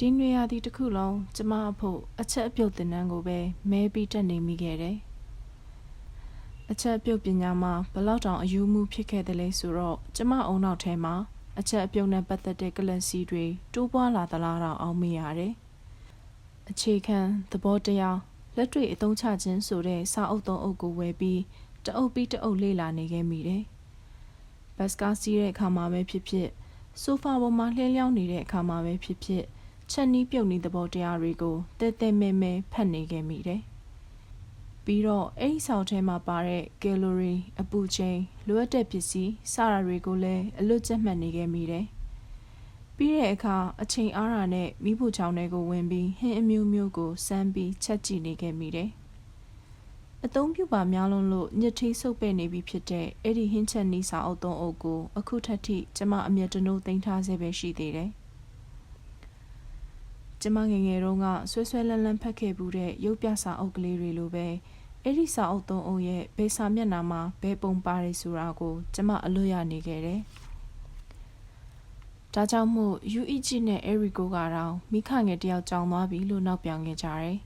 ဒီနွေရာသီတစ်ခုလုံးကျမအဖို့အချက်အပြုတ်တင်နန်းကိုပဲမဲပြီးတက်နေမိခဲ့တယ်။အချက်အပြုတ်ပညာမှာဘယ်လောက်တောင်အယူမှုဖြစ်ခဲ့တယ်လဲဆိုတော့ကျမအုံနောက်ထဲမှာအချက်အပြုတ်နဲ့ပတ်သက်တဲ့ကလပ်စီတွေတိုးပွားလာသလားတော့အောင်မေ့ရတယ်။အခြေခံသဘောတရားလက်တွေ့အသုံးချခြင်းဆိုတဲ့စာအုပ်သုံးအုပ်ကိုဝယ်ပြီးတအုပ်ပြီးတအုပ်လေ့လာနေခဲ့မိတယ်။ဘတ်စကားစီးတဲ့အခါမှာပဲဖြစ်ဖြစ်ဆိုဖာပေါ်မှာလှည့်လျောင်းနေတဲ့အခါမှာပဲဖြစ်ဖြစ် ချက်နီးပြုတ်နီးသဘောတရားတွေကိုတဲတဲမဲမဲဖတ်နေခဲ့မိတယ်။ပြီးတော့အဲ့ဒီဆောက်ထဲမှာပါတဲ့ကယ်လိုရီအပူချိန်လိုအပ်တဲ့ပစ္စည်းစတာတွေကိုလည်းအလွတ်ကျက်မှတ်နေခဲ့မိတယ်။ပြီးတဲ့အခါအချိန်အားရနဲ့မိဖို့ချောင်းတွေကိုဝင်ပြီးဟင်းအမျိုးမျိုးကိုစမ်းပြီးချက်ကြည့်နေခဲ့မိတယ်။အသုံးပြုပါများလုံးလို့ညစ်ထီးဆုပ်ပဲ့နေပြီဖြစ်တဲ့အဲ့ဒီဟင်းချက်နီးစာအုပ်သုံးအုပ်ကိုအခုထက်ထိကျမအမျက်တနိုးသိမ်းထားဆဲပဲရှိသေးတယ်။ ကျမငယ်ငယ်တုန်းကဆွဲဆွဲလန်းလန်းဖတ်ခဲ့ဘူးတဲ့ရုပ်ပြစာအုပ်ကလေးတွေလိုပဲအဲ့ဒီစာအုပ်သုံးအုပ်ရဲ့ဘယ်စာမျက်နှာမှာဘယ်ပုံပါတယ်ဆိုတာကို ကျမအလွတ်ရနေခဲ့တယ်။ဒါကြောင့်မို့ UEG နဲ့ Erico ကတော့မိခငယ်တယောက်ကြောင်သွားပြီလို့နောက်ပြောင်ခဲ့ကြတယ်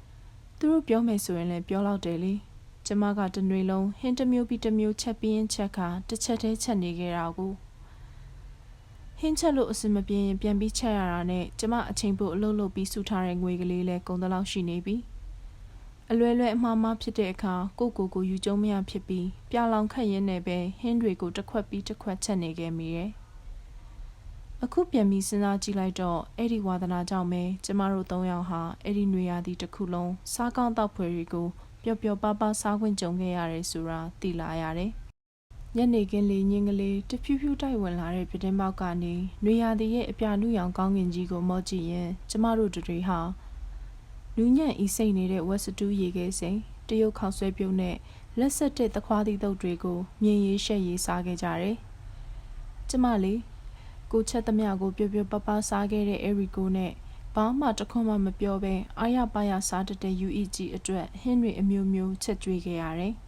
။သူတို့ပြောမယ်ဆိုရင်လည်းပြောတော့တယ်လေ။ကျမကတနွေလုံးဟင်းတစ်မျိုးပြီးတစ်မျိုးချက်ပြီးရင်ချက်ခါတစ်ချက်တည်းချက်နေခဲ့တာကို ဟင်းချက်လို့အစင်မပြေရင်ပြန်ပြီးချက်ရတာနဲ့ကျမအချိန်ပိုအလုပ်လုပ်ပြီးစုထားတဲ့ငွေကလေးလဲကုန်တလောက်ရှိနေပြီအလွယ်လွယ်အမှားမှားဖြစ်တဲ့အခါကိုကိုကိုယူကျုံမရဖြစ်ပြီးပြလောင်ခတ်ရင်းနဲ့ပဲဟင်းတွေကိုတစ်ခွက်ပြီးတစ်ခွက်ချက်နေခဲ့မိတယ်အခုပြန်ပြီးစဉ်းစားကြည့်လိုက်တော့အဲ့ဒီဝါသနာကြောင့်ပဲကျမတို့၃ယောက်ဟာအဲ့ဒီຫນွေရာသီတစ်ခုလုံးစားကောင်းတောက်ဖွယ်တွေကိုပျော်ပျော်ပါးပါးစားခွင့်ကြုံခဲ့ရတယ်ဆိုတာသိလာရတယ် ညနေခင်းလေးညင်းကလေးတဖြူးဖြူးတိုက်ဝင်လာတဲ့ပြတင်းပေါက်ကနေနွေရာသီရဲ့အပြာနုရောင်ကောင်းကင်ကြီးကိုမော့ကြည့်ရင်ကျမတို့တွေဟာနူးညံ့ဤစိတ်နေတဲ့ဝက်စတူးရေခဲစိန်တရုတ်ခေါက်ဆွဲပြုတ်နဲ့လက်ဆက်တဲ့သခွားသီးတုပ်တွေကိုမြင်ရေးရှက်ရေးစားခဲ့ကြတယ်။ကျမလေးကိုချက်သမျှကိုပျော်ပျော်ပပစားခဲ့တဲ့အဲရီကိုနဲ့ဘာမှတခွန်းမှမပြောဘဲအာရပါရစားတတ်တဲ့ UEG အတွက်ဟင်းတွေအမျိုးမျိုးချက်ကျွေးခဲ့ရတယ်။အ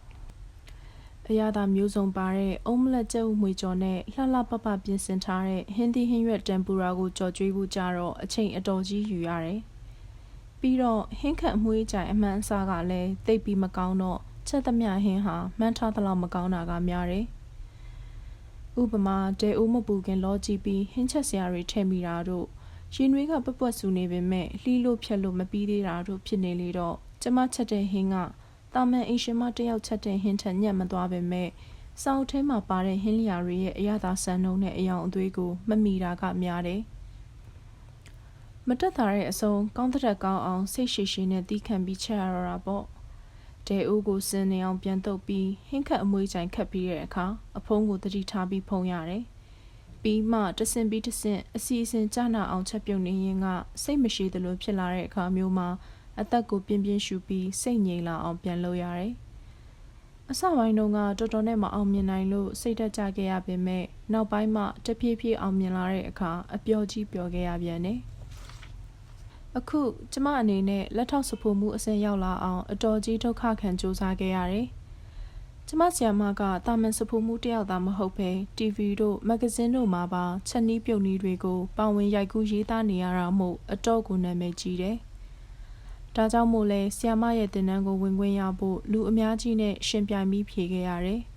ရသာမျိုးစုံပါတဲ့အုံးမလက်ကျုပ်မှွေကျော်နဲ့လှလှပပပြင်ဆင်ထားတဲ့ဟင်းသီးဟင်းရွက်တမ်ပူရာကိုကြော်ကျွေးဖို့ကြတော့အချိန်အတော်ကြီးယူရတယ်။ပြီးတော့ဟင်းခတ်အမွှေးကြိုင်အမှန်အစားကလည်းတိတ်ပြီးမကောင်းတော့ချက်သမျှဟင်းဟာမှန်းထားသလောက်မကောင်းတာကများတယ်။ဥပမာဒဲအိုးမပူခင်လောကြည့်ပြီးဟင်းချက်စရာတွေထည့်မိတာတို့ရင်နွေးကပပွက်ဆူနေပေမဲ့လှီးလို့ဖြက်လို့မပြီးသေးတာတို့ဖြစ်နေလေတော့ကျမချက်တဲ့ဟင်းက တာမန်အင်ရှင်မတယောက်ချက်တဲ့ဟင်းထက်ညက်မသွားပေမဲ့စောက်ထဲမှာပါတဲ့ဟင်းလျာတွေရဲ့အရသာဆန်နှုံးနဲ့အယောင်အသွေးကိုမမီတာကများတယ်။မတက်တာတဲ့အစုံကောင်းတဲ့ကောင်းအောင်စိတ်ရှိရှိနဲ့တီးခံပြီးချက်ရတာပေါ့။ဒဲအိုးကိုစင်နေအောင်ပြန်တုပ်ပြီးဟင်းခတ်အမွေးချိုင်ခတ်ပြီးတဲ့အခါအဖုံးကိုတတိထားပြီးဖုံးရတယ်။ပြီးမှတဆင်ပြီးတဆင်အစီအစဉ်ကြနာအောင်ချက်ပြုတ်နေရင်ကစိတ်မရှိသလိုဖြစ်လာတဲ့အခါမျိုးမှာ အသက်ကိုပြင်းပြင်းရှူပြီးစိတ်ငြိမ်လာအောင်ပြန်လုပ်ရတယ်။အစပိုင်းတုန်းကတော်တော်နဲ့မအောင်မြင်နိုင်လို့စိတ်တက်ကြခဲ့ရပေမဲ့နောက်ပိုင်းမှတဖြည်းဖြည်းအောင်မြင်လာတဲ့အခါအပျော်ကြီးပျော်ခဲ့ရပြန်တယ်။အခုကျမအနေနဲ့လက်ထောက်စဖို့မှုအဆင့်ရောက်လာအောင်အတော်ကြီးဒုက္ခခံစူးစမ်းခဲ့ရတယ်။ကျမဆီယမကတာမန်စဖို့မှုတယောက်သာမဟုတ်ပဲ TV တို့မဂ္ဂဇင်းတို့မှာပါချက်နီးပြုတ်နီးတွေကိုပါဝင်ရိုက်ကူးရေးသားနေရတာမို့အတော့ကိုနာမည်ကြီးတယ်။ ဒါကြောင့်မို့လဲဆီယမရဲ့တင်နန်းကိုဝင်ခွင့်ရဖို့လူအများကြီးနဲ့ရှင်ပြိုင်ပြီးဖြေခဲ့ရတယ်။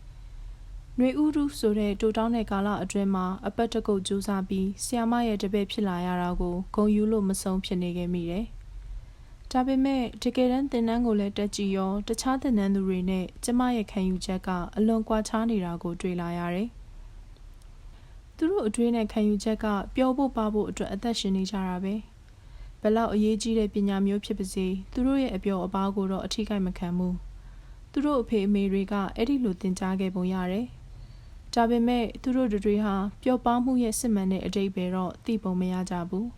ຫນွေဥရုဆိုတဲ့တိုတောင်းတဲ့ကာလအတွင်းမှာအပတ်တကုတ်ကြိုးစားပြီးဆီယမရဲ့တပည့်ဖြစ်လာရတာကိုဂုံယူလို့မဆုံးဖြစ်နေခဲ့မိတယ်။ဒါပေမဲ့တကယ်တမ်းတင်နန်းကိုလည်းတက်ကြည့်ရောတခြားတင်နန်းသူတွေနဲ့ကျမရဲ့ခံယူချက်ကအလွန်ကွာခြားနေတာကိုတွေ့လာရတယ်။သူတို့အတွေ့နဲ့ခံယူချက်ကပျော်ဖို့ပါဖို့အတွက်အသက်ရှင်နေကြတာပဲ။ ဘလောက်အရေးကြီးတဲ့ပညာမျိုးဖြစ်ပါစေသူတို့ရဲ့အပျော်အပါးကိုတော့အထိကိမခံဘူးသူတို့အဖေအမေတွေကအဲ့ဒီလိုသင်ကြားခဲ့ပုံရတယ်ဒါပေမဲ့သူတို့တွေဟာပျော်ပါမှုရဲ့စစ်မှန်တဲ့အတိတ်ပဲတော့သိပုံမရကြဘူး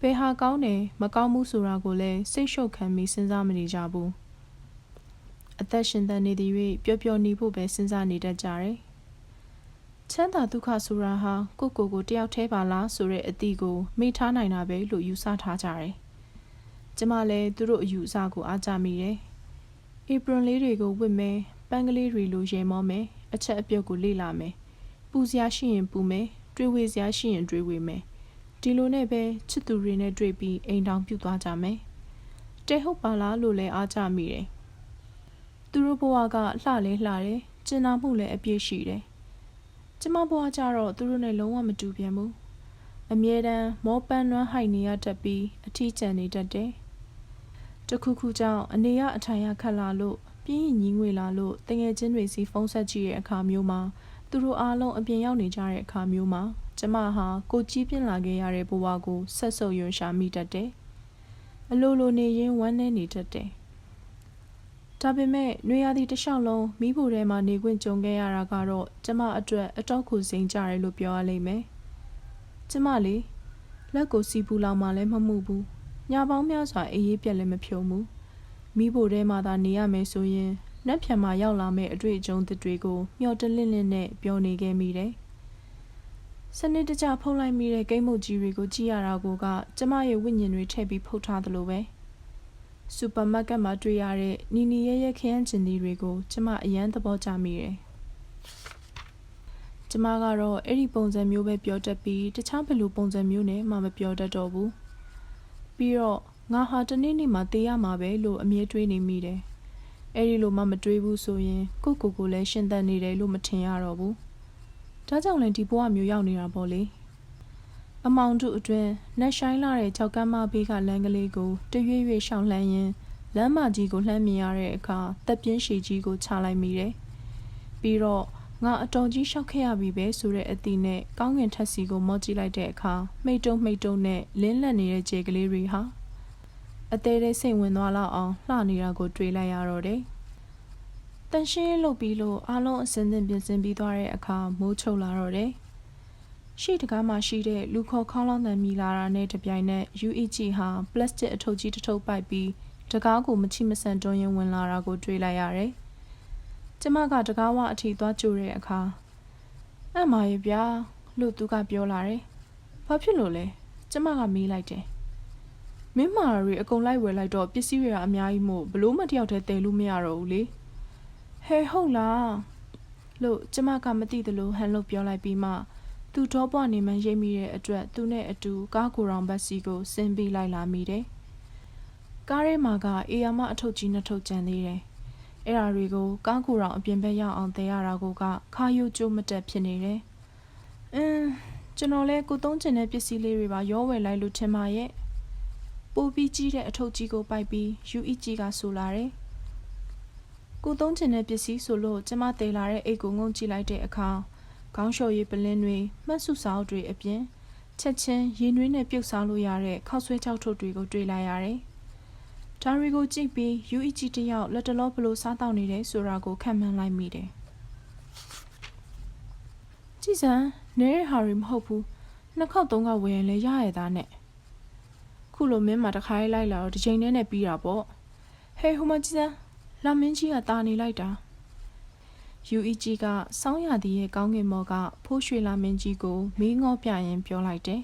ဘယ်ဟာကောင်းတယ်မကောင်းဘူးဆိုတာကိုလည်းစိတ်ရှုပ်ခံပြီးစဉ်းစားမနေကြဘူးအသက်ရှင်သန်နေသည်၍ပျော်ပျော်နေဖို့ပဲစဉ်းစားနေတတ်ကြတယ် ချမ်းသာဒုက္ခဆိုတာဟာကိုကိုကိုတယောက်တည်းပါလားဆိုတဲ့အသည့်ကိုမိထားနိုင်တာပဲလို့ယူဆထားကြတယ်။ကျမလည်းသူတို့အယူအဆကိုအားကြမိတယ်။ဧပရွန်လေးတွေကိုဝတ်မယ်၊ပန်းကလေးတွေလိုရေမောမယ်၊အချက်အပြုတ်ကိုလေ့လာမယ်။ပူစရာရှိရင်ပူမယ်၊တွေးဝေစရာရှိရင်တွေးဝေမယ်။ဒီလိုနဲ့ပဲချစ်သူတွေနဲ့တွေ့ပြီးအိမ်တောင်ပြုတ်သွားကြမယ်တဲဟုတ်ပါလားလို့လည်းအားကြမိတယ်သူတို့ဘဝကလှလဲလှတယ်ကျင်နာမှုလည်းအပြည့်ရှိတယ် ကျမဘဝကျတော့သူတို့နဲ့လုံးဝမတူပြန်ဘူးအမြဲတမ်းမောပန်းနွမ်းဟိုက်နေရတတ်ပြီးအထီးကျန်နေတတ်တယ်တခုခုကြောင့်အနေရအထိုင်ရခက်လာလို့ပြင်းရင်ညီငွေလာလို့တငယ်ချင်းတွေစီဖုန်းဆက်ကြည့်တဲ့အခါမျိုးမှာသူတို့အားလုံးအပြင်ရောက်နေကြတဲ့အခါမျိုးမှာကျမဟာကိုကြီးပြင်းလာခဲ့ရတဲ့ဘဝကိုဆက်ဆုပ်ရွံရှာမိတတ်တယ်အလိုလိုနေရင်ဝမ်းနည်းနေတတ်တယ် ဒါပေမဲ့နွေရာသီတစ်လျှောက်လုံးမိဖို့ထဲမှာနေခွင့်ကြုံခဲ့ရတာကတော့ကျမအတွက်အတော့ခုစိန်ကြတယ်လို့ပြောရလိမ့်မယ်ကျမလေလက်ကိုစီပူလောက်မှလည်းမမှုဘူးညာပေါင်းများစွာအေးရေးပြက်လည်းမဖြုံဘူးမိဖို့ထဲမှာသာနေရမယ်ဆိုရင်နက်ဖြန်မှာရောက်လာမယ့်အတွေ့အကြုံသစ်တွေကိုမျှော်တလင့်လင့်နဲ့ပြောနေခဲ့မိတယ်စနစ်တကျဖုတ်လိုက်မိတဲ့ကိတ်မုတ်ကြီးတွေကိုကြည့်ရတာကိုကကျမရဲ့ဝိညာဉ်တွေထည့်ပြီးဖုတ်ထားသလိုပဲ စူပါမားကတ်မှာတွေ့ရတဲ့နီနီရဲရဲခရမ်းကျင်သီးတွေကိုကျမအရန်သဘောကျမိတယ်ကျမကတော့အဲ့ဒီပုံစံမျိုးပဲပြောတတ်ပြီးတခြားဘယ်လိုပုံစံမျိုးနဲ့မှမပြောတတ်တော့ဘူးပြီးတော့ငါဟာတနေ့နေ့မှတေးရမှာပဲလို့အမြဲတွေးနေမိတယ်အဲ့ဒီလိုမှမတွေးဘူးဆိုရင်ကိုကိုကိုလည်းရှင်သန်နေတယ်လို့မထင်ရတော့ဘူးဒါကြောင့်လည်းဒီဘဝမျိုးရောက်နေတာပေါ့လေ အမောင်တို့အတွင်းနက်ဆိုင်လာတဲ့ကြောက်ကမ်းမဘေးကလမ်းကလေးကိုတရွေ့ရွေ့ရှောင်လှမ်းရင်းလမ်းမကြီးကိုလှမ်းမြင်ရတဲ့အခါတက်ပြင်းရှည်ကြီးကိုချလိုက်မိတယ်ပြီးတော့ငါအတော်ကြီးရှောက်ခဲ့ရပြီပဲဆိုတဲ့အသည့်နဲ့ကောင်းကင်ထက်စီကိုမော့ကြည့်လိုက်တဲ့အခါမိတ်တုံမိတ်တုံနဲ့လင်းလက်နေတဲ့ခြေကလေးတွေဟာအသေးသေးစိတ်ဝင်သွားလောက်အောင်လှနေတာကိုတွေ့လိုက်ရတော့တယ်။တန်ရှင်းလုပ်ပြီးလို့အားလုံးအစင်းသင်ပြင်ဆင်ပြီးသွားတဲ့အခါမိုးချုပ်လာတော့တယ်။ ရှေ့တကားမှာရှိတဲ့လူခေါ်ခေါင်းလောင်းတန်မြည်လာတာနဲ့တပြိုင်နက် UEG ဟာပလတ်စတစ်အထုပ်ကြီးတစ်ထုပ်ပိုက်ပြီးတကားကိုမချိမဆန်တွန်းရင်ဝင်လာတာကိုတွေ့လိုက်ရတယ်။ကျမကတကားဝအထိသွားကြိုတဲ့အခါအမရဗျာလို့သူကပြောလာတယ်။ဘာဖြစ်လို့လဲကျမကမေးလိုက်တယ်မင်းမာရီအကုန်လိုက်ဝယ်လိုက်တော့ပစ္စည်းတွေကအများကြီးမို့ဘလို့မတယောက်တည်းတည်လို့မရတော့ဘူးလေဟဲဟုတ်လားလို့ကျမကမသိသလိုဟန်လို့ပြောလိုက်ပြီးမှ သူတော့ပွားနေမှရိပ်မိတဲ့အတွက်သူနဲ့အတူကားကိုရောင်ဘတ်စီကိုဆင်းပြီးလိုက်လာမိတယ်ကားထဲမှာကအေယာမအထုပ်ကြီးနှစ်ထုပ်ကျန်သေးတယ်အဲ့ဒါတွေကိုကားကိုရောင်အပြင်ဘက်ရောက်အောင်တည်ရတာကိုကခါယုတ်ကျိုးမတက်ဖြစ်နေတယ်အင်းကျွန်တော်လဲကိုသုံးချင်တဲ့ပစ္စည်းလေးတွေပါရောဝယ်လိုက်လို့ထင်ပါရဲ့ပိုပြီးကြီးတဲ့အထုပ်ကြီးကိုပိုက်ပြီး UEG ကဆိုလာတယ်။ကိုသုံးချင်တဲ့ပစ္စည်းဆိုလို့ကျမတည်လာတဲ့အိတ်ကိုငုံကြည့်လိုက်တဲ့အခါ ခေါင်းလျှော်ရည်ပလင်းတွေမှတ်စုစာအုပ်တွေအပြင်ချက်ချင်းရင်နှွေးနဲ့ပြုတ်စားလို့ရတဲ့ခောက်ဆွဲချောက်ထုတ်တွေကိုတွေ့လိုက်ရတယ်။ဒါတွေကိုကြည့်ပြီး UEG တယောက်လက်တလောဘလို့စားတောက်နေတယ်ဆိုတာကိုခံမှန်းလိုက်မိတယ်။ကြည်စံနေတဲ့ဟာတွေမဟုတ်ဘူး။နှစ်ခေါက်သုံးခေါက်ဝယ်ရင်လည်းရရသားနဲ့။ခုလိုမင်းမှာတခါလေးလိုက်လာတော့ဒီချိန်နဲ့နဲ့ပြီးတာပေါ့ဟေးဟိုမကြီးစမ်းလာမင်းကြီးကတာနေလိုက်တာ UEG ကစောင်းရသည်ရဲ့ကောင်းကင်မော်ကဖိုးရွှေလာမင်းကြီးကိုမီးငေါပြရင်ပြောလိုက်တယ်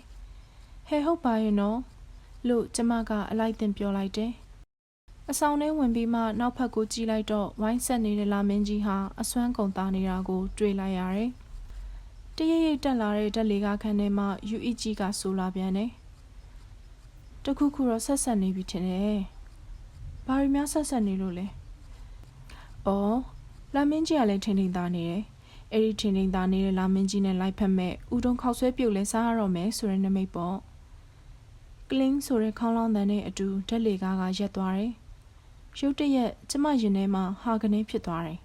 ဟဲဟုတ်ပါရဲ့နော်လို့ကျမကအလိုက်တင်ပြောလိုက်တယ်အဆောင်ထဲဝင်ပြီးမှနောက်ဖက်ကိုကြည့်လိုက်တော့ဝိုင်းဆက်နေတဲ့လာမင်းကြီးဟာအစွမ်းကုန်သားနေတာကို တွေ့လိုက်ရတယ်တရရိပ်တက်လာတဲ့တက်လေကားခန်းထဲမှာ UEG ကဆိုလာပြန်တယ်တခုခုတော့ဆက်ဆက်နေပြီထင်တယ်။ဘာရီများဆက်ဆက်နေလို့လဲ။အော် လာမင်းကြီးကလည်းထင်ထင်သားနေတယ်။အဲ့ဒီထင်ထင်သားနေတဲ့လာမင်းကြီးနဲ့လိုက်ဖက်မဲ့ဥတုံခောက်ဆွဲပြုတ်လဲစားရတော့မယ်ဆိုတဲ့နမိတ်ပေါ့။ကလင်းဆိုတဲ့ခေါင်းလောင်းတန်နဲ့အတူဓာတ်လေကားကရက်သွားတယ်။ရုတ်တရက်ကျမရင်ထဲမှာဟာကနေဖြစ်သွားတယ်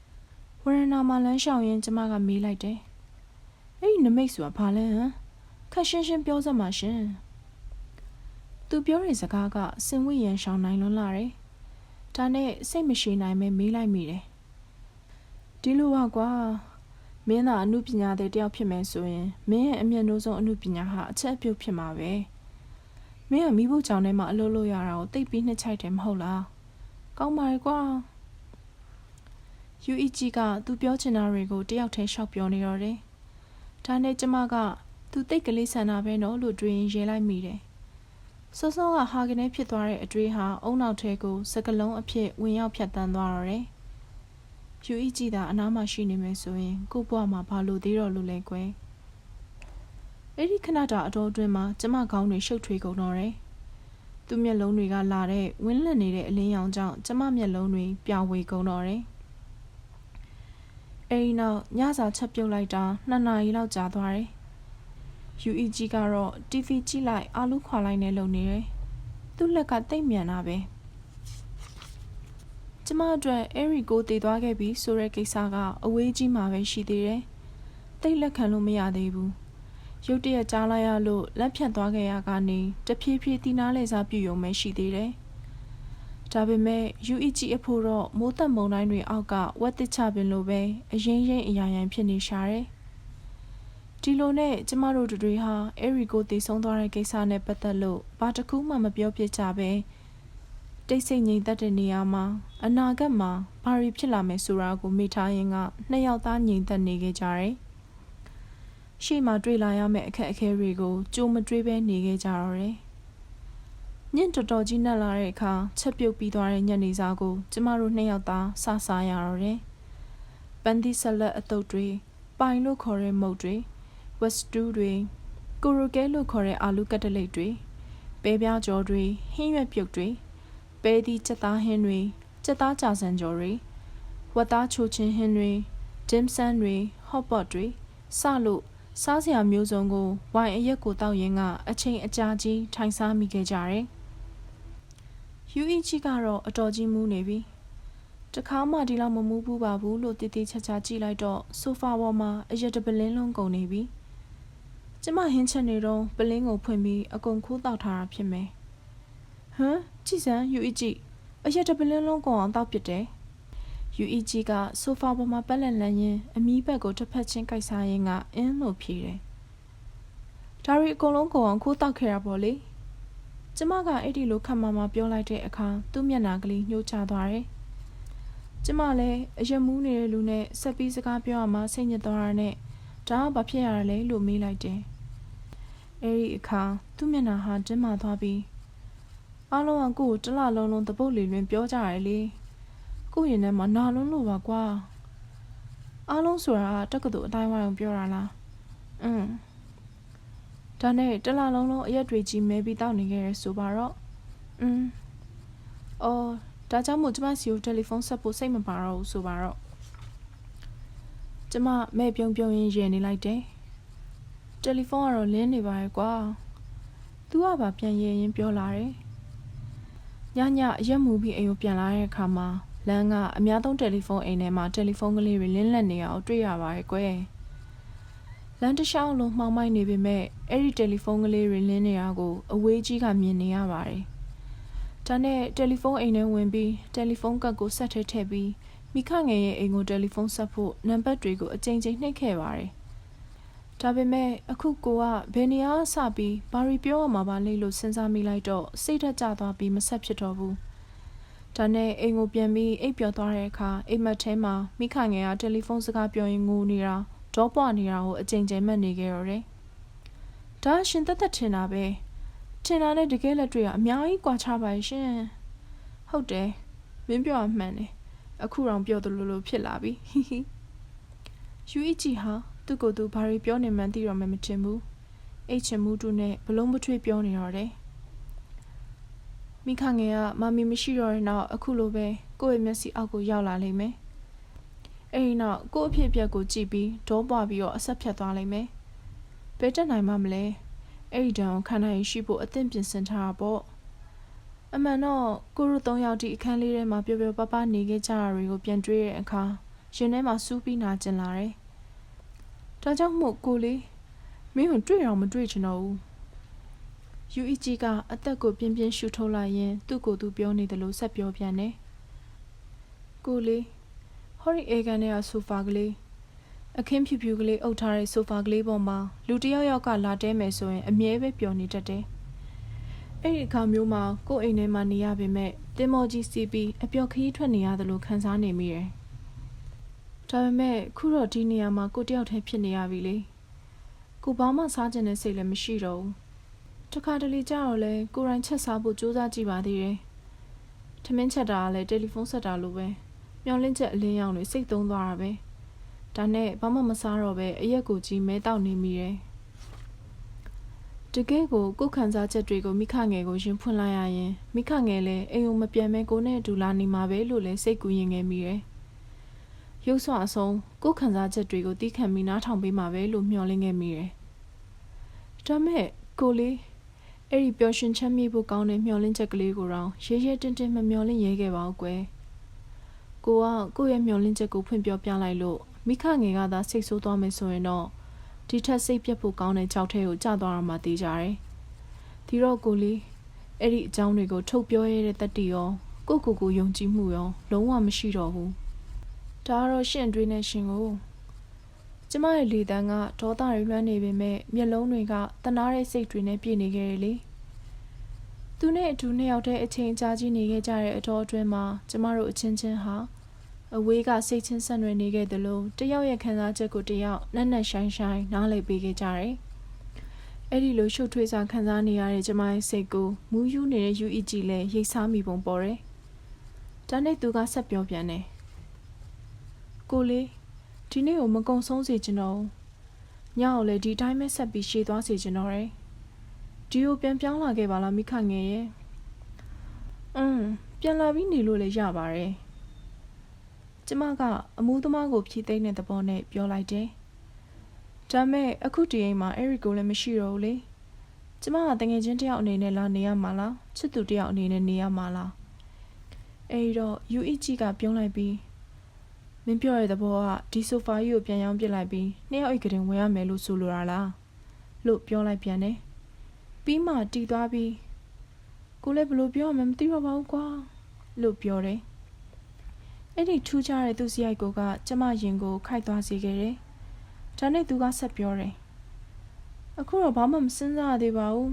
။ဝရဏမှာလမ်းလျှောက်ရင်ကျမကမေးလိုက်တယ်။အဲ့ဒီနမိတ်ဆိုတာဘာလဲဟမ်။ခက်ရှင်းရှင်းပြောစမ်းပါရှင်။သူပြောတဲ့စကားကစင်ဝိရန်ရှောင်းနိုင်လွန်းလာတယ်။ဒါနဲ့စိတ်မရှိနိုင်မဲမေးလိုက်မိတယ်။ ဒီလိုပါကွာမင်းသာအမှုပညာတဲ့တယောက်ဖြစ်မယ်ဆိုရင်မင်းရဲ့အမျက်နှိုးဆုံးအမှုပညာဟာအချက်အပြုတ်ဖြစ်မှာပဲ။မင်းကမိဖို့ကြောင့်ထဲမှာအလုပ်လုပ်ရတာကိုတိတ်ပြီးနှစ်ချိုက်တယ်မဟုတ်လား။ကောင်းပါရဲ့ကွာ။ UEG ကသူပြောချင်တာတွေကိုတယောက်တည်းရှောက်ပြောနေတော့တယ်။ဒါနဲ့ကျမကသူတိတ်ကလေးဆန္ဒပဲနော်လို့တွေးရင်ရေးလိုက်မိတယ်။စောစောကဟာကနေဖြစ်သွားတဲ့အတွေးဟာအုံနောက်ထဲကိုစကလုံးအဖြစ်ဝင်ရောက်ဖြတ်တန်းသွားတော့တယ်။ ယူအီကြည့်တာအနားမှာရှိနေမယ်ဆိုရင်ကို့ဘွားမှာဘာလို့သေးတော့လို့လဲကွယ်။အဲ့ဒီခဏတာအတော်အတွင်းမှာကျမခေါင်းတွေရှုပ်ထွေးကုန်တော့တယ်။သူ့မျက်လုံးတွေကလာတဲ့ဝင်းလန့်နေတဲ့အလင်းရောင်ကြောင့်ကျမမျက်လုံးတွေပြာဝေကုန်တော့တယ်။အဲဒီနောက်ညစာချက်ပြုတ်လိုက်တာနှစ်နာရီလောက်ကြာသွားတယ်။ UEG ကတော့ TV ကြည့်လိုက်အာလူခွာလိုက်နဲ့လုံနေတယ်။သူ့လက်ကတိတ်မြန်တာပဲ။ ကျမအတွက်အဲရီကိုတည်သွားခဲ့ပြီဆိုတဲ့ကိစ္စကအဝေးကြီးမှာပဲရှိသေးတယ်။တိတ်လက်ခံလို့မရသေးဘူး။ရုတ်တရက်ကြားလိုက်ရလို့လက်ဖြတ်သွားခဲ့ရကနေတဖြည်းဖြည်းတီနာလဲစားပြူရုံပဲရှိသေးတယ်။ဒါပေမဲ့ UEG အဖို့တော့မိုးသက်မုန်တိုင်းတွေအောက်ကဝက်တစ်ချပင်လိုပဲအရင်ရင်အရာရန်ဖြစ်နေရှာတယ်။ဒီလိုနဲ့ကျမတို့တွေဟာအဲရီကိုတည်ဆုံးသွားတဲ့ကိစ္စနဲ့ပတ်သက်လို့ဘာတစ်ခုမှမပြောပြကြပဲ တိတ်ဆိတ်ငြိမ်သက်တဲ့နေရာမှာအနာဂတ်မှာဘာတွေဖြစ်လာမယ်ဆိုတာကိုမိထားရင်ကနှစ်ယောက်သားငြိမ်သက်နေခဲ့ကြတယ်။ရှေ့မှာတွေ့လာရမယ့်အခက်အခဲတွေကိုကြိုးမတွေးပဲနေခဲ့ကြတော့တယ်။ညင်တော်တော်ကြီးနှက်လာတဲ့အခါချက်ပြုတ်ပြီးသွားတဲ့ညနေစာကိုကျမတို့နှစ်ယောက်သားစစားရတော့တယ်။ပန်ဒီဆလက်အတုပ်တွေပိုင်လို့ခေါ်တဲ့မုတ်တွေဝက်စတူးတွေကိုရိုကဲလို့ခေါ်တဲ့အာလူကတ်တလိပ်တွေပဲပြားကြော်တွေဟင်းရွက်ပြုတ်တွေ ပဲသီးချက်သားဟင်းတွေချက်သားကြာစံကြော်တွေဝက်သားချိုချင်းဟင်းတွေဒင်းဆန်တွေဟော့ပေါ့တွေစလို့စားစရာမျိုးစုံကိုဝိုင်အရက်ကိုတောက်ရင်ကအချိန်အကြာကြီးထိုင်စားမိခဲ့ကြတယ်။ UEG ကတော့အတော်ကြီးမူးနေပြီ။တခါမှဒီလောက်မမူးဘူးပါဘူးလို့တည်တည်ချာချာကြည့်လိုက်တော့ဆိုဖာပေါ်မှာအရက်တပလင်းလုံးကုန်နေပြီ။ကျမဟင်းချက်နေတော့ပလင်းကိုဖွင့်ပြီးအကုန်ခိုးတောက်ထားတာဖြစ်မယ်။ ဟမ်ကြည်စမ်း UEG အရက်တပလင်းလုံးကုန်အောင်တောက်ပစ်တယ်။ UEG ကဆိုဖာပေါ်မှာပက်လက်လန်းရင်းအမီးဘက်ကိုတစ်ဖက်ချင်းကိုက်စားရင်းကအင်းလို့ဖြေတယ်။ဒါရီအကုန်လုံးကိုအောင်ခိုးတောက်ခဲ့တာပေါ့လေ။ကျမကအဲ့ဒီလိုခက်မှမှပြောလိုက်တဲ့အခါသူ့မျက်နှာကလေးညှိုးချသွားတယ်။ကျမလည်းအယမူးနေတဲ့လူနဲ့ဆက်ပြီးစကားပြောရမှစိတ်ညစ်သွားတာနဲ့ဒါကဘာဖြစ်ရလဲလို့မေးလိုက်တယ်။အဲ့ဒီအခါသူ့မျက်နှာဟာတင်းမာသွားပြီး အားလုံးကကို့ကိုတလလုံးလုံးတပုတ်လီလွင်ပြောကြရတယ်လေ။ကိုယ့်ရင်ထဲမှာနာလုံးလို့ပါကွာအားလုံးဆိုတာတက္ကသိုလ်အတိုင်းဝိုင်းအောင်ပြောတာလားอืมဒါနဲ့တလလုံးလုံးအရက်တွေကြီးမဲပြီးတောက်နေခဲ့ရဆိုပါတော့อืมအော်ဒါကြောင့်မို့ကျမစီကိုတယ်လီဖုန်းဆက်ဖို့စိတ်မပါတော့ဘူးဆိုပါတော့ကျမမဲ့ပြုံပြုံရင်းရနေလိုက်တယ်တယ်လီဖုန်းကတော့လင်းနေပါရဲ့ကွာသူကပါပြန်ရရင်ပြောလာတယ် ညညအရက်မူပြီးအိမ်ကိုပြန်လာတဲ့အခါမှာလမ်းကအများသုံးတယ်လီဖုန်းအိမ်ထဲမှာတယ်လီဖုန်းကလေးတွေလင်းလက်နေအောင်တွေ့ရပါရဲ့ကွယ်လမ်းတစ်လျှောက်လုံးမှောင်မိုက်နေပေမဲ့အဲ့ဒီတယ်လီဖုန်းကလေးတွေလင်းနေတာကိုအဝေးကြီးကမြင်နေရပါတယ်ဒါနဲ့တယ်လီဖုန်းအိမ်ထဲဝင်ပြီးတယ်လီဖုန်းကတ်ကိုဆက်ထည့်ထည့်ပြီးမိခငယ်ရဲ့အိမ်ကိုတယ်လီဖုန်းဆက်ဖို့နံပါတ်တွေကိုအကြိမ်ကြိမ်နှိပ်ခဲ့ပါတယ် ဒါပေမဲ့အခုကိုကဘယ်နေရာစပြီးဘာရီပြောရမှာပါလိမ့်လို့စဉ်းစားမိလိုက်တော့စိတ်ထက်ကျသွားပြီးမဆက်ဖြစ်တော့ဘူး။ဒါနဲ့အိမ်ကိုပြန်ပြီးအိပ်ပျော်သွားတဲ့အခါအိမ်မက်ထဲမှာမိခငယ်ကတယ်လီဖုန်းစကားပြောရင်းငိုနေတာဒေါပွားနေတာကိုအကြိမ်ကြိမ်မှတ်နေခဲ့ရတယ်။ဒါရှင်တက်တက်ထင်တာပဲ။ထင်တာနဲ့တကယ်လက်တွေ့ကအများကြီးကွာခြားပါရှင်။ဟုတ်တယ်။မင်းပြောရမှန်တယ်။အခုတော့ပြောသလိုလိုဖြစ်လာပြီ။ဟီဟီ။ယူအီဂျီဟာ သူ့ကိုယ်သူဘာတွေပြောနေမှန်းသိတော့မှမထင်ဘူး။အိတ်ချင်မှုတူနဲ့ဘလုံးမထွေးပြောနေတော့တယ်။မိခငယ်ကမမီမရှိတော့တဲ့နောက်အခုလိုပဲကိုယ့်ရဲ့မျက်စိအောက်ကိုရောက်လာလိမ့်မယ်။အဲဒီနောက်ကိုယ့်အဖြစ်အပျက်ကိုကြည့်ပြီးဒေါပွားပြီးတော့အဆက်ဖြတ်သွားလိမ့်မယ်။ဘယ်တက်နိုင်မှမလဲ။အဲဒီတန်ကိုခံနိုင်ရှိဖို့အသင့်ပြင်ဆင်ထားတာပေါ့။အမှန်တော့ကိုတို့သုံးယောက်ဒီအခန်းလေးထဲမှာပျော်ပျော်ပါးပါးနေခဲ့ကြတာတွေကိုပြန်တွေးတဲ့အခါရင်ထဲမှာစူးပြီးနာကျင်လာတယ်။ ဒါကြောင့်မို့ကိုလေးမင်းကိုတွေ့တော့မတွေ့ချင်တော့ဘူး။ UEG ကအသက်ကိုပြင်းပြင်းရှူထုတ်လိုက်ရင်သူ့ကိုယ်သူပြောနေတယ်လို့ဆက်ပြောပြန်တယ်။ကိုလေးဟော်ရီအေကန်ရဲ့ဆိုဖာကလေးအခင်းဖြူဖြူကလေးအုပ်ထားတဲ့ဆိုဖာကလေးပေါ်မှာလူတယောက်ယောက်ကလာတဲမယ်ဆိုရင်အမြဲပဲပျော်နေတတ်တယ်။အဲ့ဒီအခါမျိုးမှာကိုယ့်အိမ်ထဲမှာနေရပေမဲ့တင်မော်ကြီးစီးပြီးအပျော်ခရီးထွက်နေရတယ်လို့ခံစားနေမိတယ်။ ဒါပေမဲ့ခုတော့ဒီနေရာမှာကိုတယောက်တည်းဖြစ်နေရပြီလေ။ကိုဘာမှစားကျင်တဲ့စိတ်လည်းမရှိတော့ဘူး။တခါတလေကြတော့လဲကိုရိုင်းချက်စားဖို့စူးစမ်းကြည့်ပါသေးတယ်။ထမင်းချက်တာကလည်းတယ်လီဖုန်းဆက်တာလိုပဲ။မျောလင့်ချက်အလင်းရောင်တွေစိတ်သုံးသွားတာပဲ။ဒါနဲ့ဘာမှမစားတော့ပဲအရက်ကိုကြီးမဲတောက်နေမိတယ်။တကယ်ကိုကိုယ်ခံစားချက်တွေကိုမိခငယ်ကိုရင်ဖွင့်လိုက်ရရင်မိခငယ်လည်းအိမ်ကိုမပြန်မဲကိုနဲ့အတူလာနေမှာပဲလို့လည်းစိတ်ကူးရင်ငယ်မိတယ်။ ရုပ်ဆွအဆုံးကိုယ်ခံစားချက်တွေကိုတီးခံပြီးနားထောင်ပေးမှာပဲလို့မျှော်လင့်ခဲ့မိတယ်။ဒါမဲ့ကိုလေးအဲ့ဒီပျော်ရွှင်ချမ်းမြေ့ဖို့ကောင်းတဲ့မျှော်လင့်ချက်ကလေးကိုတော့ရဲရဲတင်းတင်းမမျှော်လင့်ရဲခဲ့ပါဘူးကွယ်။ကိုကကိုယ့်ရဲ့မျှော်လင့်ချက်ကိုဖွင့်ပြောပြလိုက်လို့မိခငယ်ကသာစိတ်ဆိုးသွားမယ်ဆိုရင်တော့ဒီထက်စိတ်ပြတ်ဖို့ကောင်းတဲ့ကြောက်ထဲကိုကျသွားတော့မှသိကြတယ်။ဒီတော့ကိုလေးအဲ့ဒီအကြောင်းတွေကိုထုတ်ပြောရတဲ့တတိရောကိုကိုကိုယုံကြည်မှုရောလုံးဝမရှိတော့ဘူး။ ဒါကတော့ရှင့်တွေးနေရှင်ကိုကျမရဲ့လေတန်းကဒေါသတွေလွှမ်းနေပေမဲ့မျက်လုံးတွေကတနာတဲ့စိတ်တွေနဲ့ပြည့်နေခဲ့တယ်လေ။သူနဲ့အတူနှစ်ယောက်တည်းအချိန်ကြာကြီးနေခဲ့ကြတဲ့အတော်အတွင်းမှာကျမတို့အချင်းချင်းဟာအဝေးကစိတ်ချင်းဆက်နွယ်နေခဲ့တယ်လို့တယောက်ရဲ့ခံစားချက်ကိုတယောက်နက်နက်ရှိုင်းရှိုင်းနားလည်ပေးခဲ့ကြတယ်။အဲ့ဒီလိုရှုပ်ထွေးစွာခံစားနေရတဲ့ကျမရဲ့စိတ်ကိုမူးယူနေတဲ့ UEG လည်းရိတ်စားမိပုံပေါ်တယ်။ဒါနဲ့သူကဆက်ပြောပြန်တယ်။ ကိုလေးဒီနေ့ကိုမကုံဆုံးစေချင်တော့ဘူး။ညောင်လည်းဒီတိုင်းပဲဆက်ပြီးရှည်သွားစေချင်တော့တယ်။ဒီကိုပြန်ပြောင်းလာခဲ့ပါလားမိခငယ်ရဲ့။อืมပြန်လာပြီးနေလို့လည်းရပါတယ်။ကျမကအမှုသမားကိုဖြည့်သိမ်းတဲ့သဘောနဲ့ပြောလိုက်တယ်။ဒါမဲ့အခုဒီအိမ်မှာအဲ့ရီကိုလည်းမရှိတော့ဘူးလေ။ကျမကတငယ်ချင်းတယောက်အနေနဲ့လာနေရမှာလားချစ်သူတယောက်အနေနဲ့နေရမှာလား။အဲ့တော့ UEG ကပြုံးလိုက်ပြီး မင်းပြောတဲ့သဘောကဒီဆိုဖာကြီးကိုပြန်ရောင်းပစ်လိုက်ပြီးနှစ်ယောက်အိတ်ကတင်ဝင်ရမယ်လို့ဆိုလိုတာလားလို့ပြောလိုက်ပြန်တယ်။ပြီးမှတီသွားပြီးကိုလည်းဘယ်လိုပြောမှမသိတော့ပါဘူးကွာလို့ပြောတယ်။အဲ့ဒီထူးခြားတဲ့သူစရိုက်ကိုကကျမရင်ကိုခိုက်သွားစေခဲ့တယ်။ဒါနဲ့သူကဆက်ပြောတယ်။အခုတော့ဘာမှမစဉ်းစားရသေးပါဘူး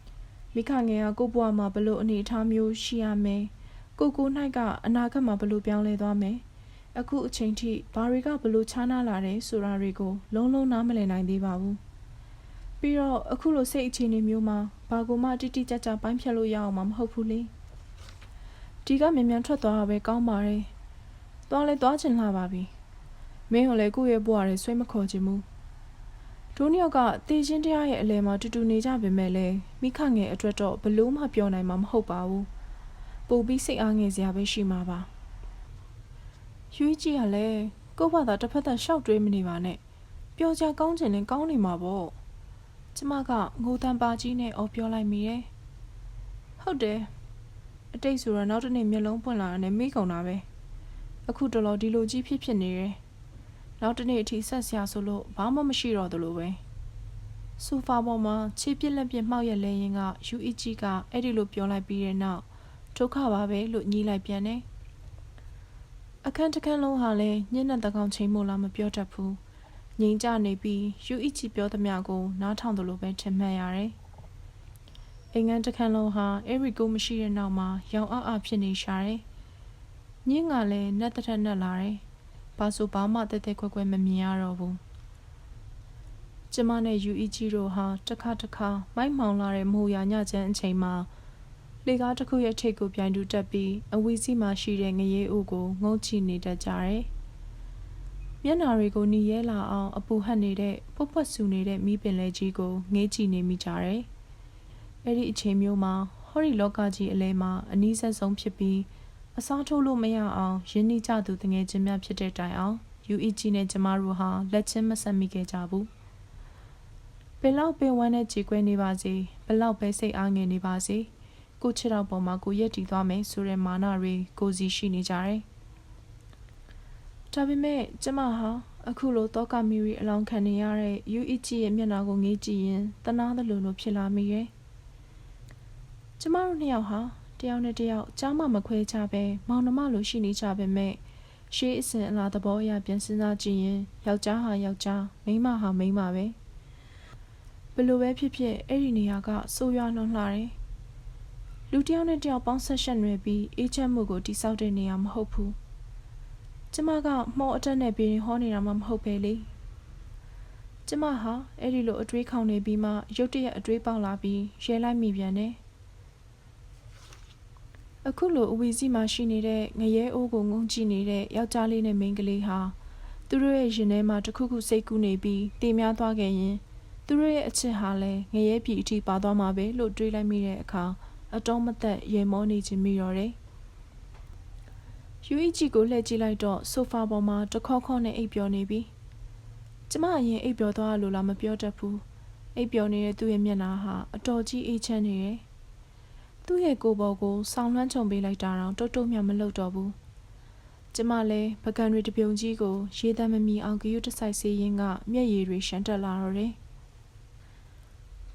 ။မိခငယ်ကကို့ဘဝမှာဘလို့အနေအထားမျိုးရှိရမယ်။ကိုကို၌ကအနာဂတ်မှာဘလို့ပြောင်းလဲသွားမယ်။ အခုအချိန်ထိဘာတွေကဘလို့ခြားနာလာတယ်ဆိုတာတွေကို လုံးလုံးနားမလည်နိုင်သေးပါဘူး။ပြီးတော့အခုလိုစိတ်အခြေအနေမျိုးမှာဘာကိုမှတိတိကျကျပိုင်းဖြတ်လို့ရအောင်မမဟုတ်ဘူးလေ။ဒီကမြန်မြန်ထွက်သွားတာပဲကောင်းပါတယ်။သွားလဲသွားချင်လာပါပြီမင်းကိုလည်းကိုယ့်ရဲ့ဘဝရဲဆွဲမခေါ်ချင်ဘူးဒိုးနှစ်ယောက်ကတေချင်းတရားရဲ့အလဲမှာတူတူနေကြပေမဲ့လည်းမိခငယ်အတွက်တော့ဘလို့မှပြောနိုင်မှာမဟုတ်ပါဘူးပို့ပြီးစိတ်အားငယ်စရာပဲရှိမှာပါ ယူကြီးကလည်းကို့ဘာသာတစ်ဖက်သက်ရှောက်တွေးမနေပါနဲ့ပျော်ကြကောင်းချင်ရင်ကောင်းနေမှာပေါ့ကျမကငိုတန်ပါကြီးနဲ့အော်ပြောလိုက်မိတယ်ဟုတ်တယ်အတိတ်ဆိုတော့နောက်တစ်နေ့မျက်လုံးပွင့်လာတယ်မိကုန်တာပဲအခုတော်တော်ဒီလိုကြီးဖြစ်ဖြစ်နေတယ်။နောက်တနေ့အထိဆက်ဆရာဆိုလို့ဘာမှမရှိတော့သလိုပဲ။ဆိုဖာပေါ်မှာခြေပြက်လက်ပြက်မှောက်ရက်လဲရင်က UEG ကအဲ့ဒီလိုပြောလိုက်ပြီးတဲ့နောက်ဒုက္ခပါပဲလို့ညီးလိုက်ပြန်တယ်။ အခန်းတစ်ခန်းလုံးဟာလည်းညနေတကောင်ချိန်မို့လားမပြောတတ်ဘူး။ငြိမ်ကြနေပြီး UEG ပြောသမျှကိုနားထောင်သလိုပဲထင်မှတ်ရတယ်။အိမ်ငန်းတစ်ခန်းလုံးဟာအဲ့ရီကိုမရှိတဲ့နောက်မှာရောင်အအဖြစ်နေရှာတယ်။ညင်းကလည်းနက်တထက်နက်လာတယ်။ဘာဆိုဘာမှတဲတဲခွဲခွဲမမြင်ရတော့ဘူး။ကျမနဲ့ UEG တို့ဟာတစ်ခါတစ်ခါမိုက်မောင်လာတဲ့မိုးရညချမ်းအချိန်မှာ လေကားတစ်ခုရဲ့ထိပ်ကိုပြိုင်တူတက်ပြီးအဝီစီမှာရှိတဲ့ငရေအိုကိုငုံချီနေတတ်ကြတယ်။မျက်နာတွေကိုหนีရဲလာအောင်အပူဟတ်နေတဲ့ပွတ်ပွတ်ဆူနေတဲ့မီးပင်လဲကြီးကိုငေးကြည့်နေမိကြတယ်။အဲ့ဒီအချိန်မျိုးမှာဟော်ရီလောကကြီးအလဲမှာအနီးဆက်ဆုံးဖြစ်ပြီးအစားထိုးလို့မရအောင်ရင်းနှီးကြသူတငယ်ချင်းများဖြစ်တဲ့တိုင်အောင် UEG နဲ့ကျမတို့ဟာလက်ချင်းမဆက်မိခဲ့ကြဘူးဘယ်လောက်ပင်ဝမ်းနဲ့ကြေကွဲနေပါစေဘယ်လောက်ပဲစိတ်အားငယ်နေပါစေ ကိုချစ်တော်ပေါ်မှာကိုရက်တည်သွားမယ်ဆိုတဲ့မာနတွေကိုစီရှိနေကြတယ်ဒါပေမဲ့ကျမဟာအခုလိုတောကမီရီအလောင်းခံနေရတဲ့ UEG ရဲ့မျက်နှာကိုငေးကြည့်ရင်တနာသလိုလိုဖြစ်လာမိရဲ့ကျမတို့နှစ်ယောက်ဟာတယောက်နဲ့တယောက်ကြားမမခွဲကြပဲမောင်နှမလိုရှိနေကြပေမဲ့ရှေးအစဉ်အလားသဘောအရပြန်စဉ်းစားကြည့်ရင်ယောက်ျားဟာယောက်ျားမိန်းမဟာမိန်းမပဲဘလို့ပဲဖြစ်ဖြစ်အဲ့ဒီနေရာကဆိုးရွားလွန်းလှတယ် လူတယောက်နဲ့တယောက်ပေါင်းဆက်ရှက်နွယ်ပြီးအေးချမ်းမှုကိုတိဆောက်တဲ့နေရာမဟုတ်ဘူးကျမကမော်အတက်နဲ့ပြီးရင်ဟောနေတာမှမဟုတ်ပဲလေကျမဟာအဲ့ဒီလိုအတွေးခေါင်နေပြီးမှရုတ်တရက်အတွေးပေါက်လာပြီးရဲလိုက်မိပြန်တယ်အခုလိုအဝီစီမှာရှိနေတဲ့ငရဲအိုးကိုငုံကြည့်နေတဲ့ယောက်ျားလေးနဲ့မိန်းကလေးဟာသူတို့ရဲ့ရင်ထဲမှာတခုခုစိတ်ကူးနေပြီးတည်များသွားခဲ့ရင်သူတို့ရဲ့အချစ်ဟာလည်းငရဲပြည်အထိပါသွားမှာပဲလို့တွေးလိုက်မိတဲ့အခါ အတော်မသက်ရေမောနေခြင်းမိတော့တယ်ယူအီဂျီကိုလှည့်ကြည့်လိုက်တော့ဆိုဖာပေါ်မှာတခေါက်ခေါက်နဲ့အိပ်ပျော်နေပြီကျမအရင်အိပ်ပျော်သွားလို့လားမပြောတတ်ဘူးအိပ်ပျော်နေတဲ့သူ့ရဲ့မျက်နှာဟာအတော်ကြီးအေးချမ်းနေတယ်သူ့ရဲ့ကိုယ်ပေါ်ကိုဆောင်းလွှမ်းခြုံပေးလိုက်တာတော့တုတ်တုတ်မြမလုပ်တော့ဘူးကျမလည်းပကံတွေတပြုံကြီးကိုရေတမ်းမမီအောင်ဂယုတစိုက်စေးရင်းကမျက်ရည်တွေရှမ်းတက်လာတော့တယ်။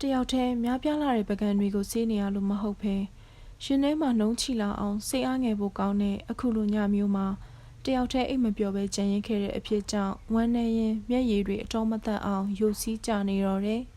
တယောက်တည်းများပြားလာတဲ့ပကံတွေကိုစေးနေရလို့မဟုတ်ဘဲရှင်ထဲမှာနှုံးချလာအောင်စိတ်အားငယ်ဖို့ကောင်းတဲ့အခုလိုညမျိုးမှာတယောက်တည်းအိတ်မပျော်ပဲကြံရင်ခဲ့တဲ့အဖြစ်ကြောင့်ဝမ်းနေရင်မျက်ရည်တွေအတော်မသက်အောင်ယိုစီးကြနေတော့တယ်။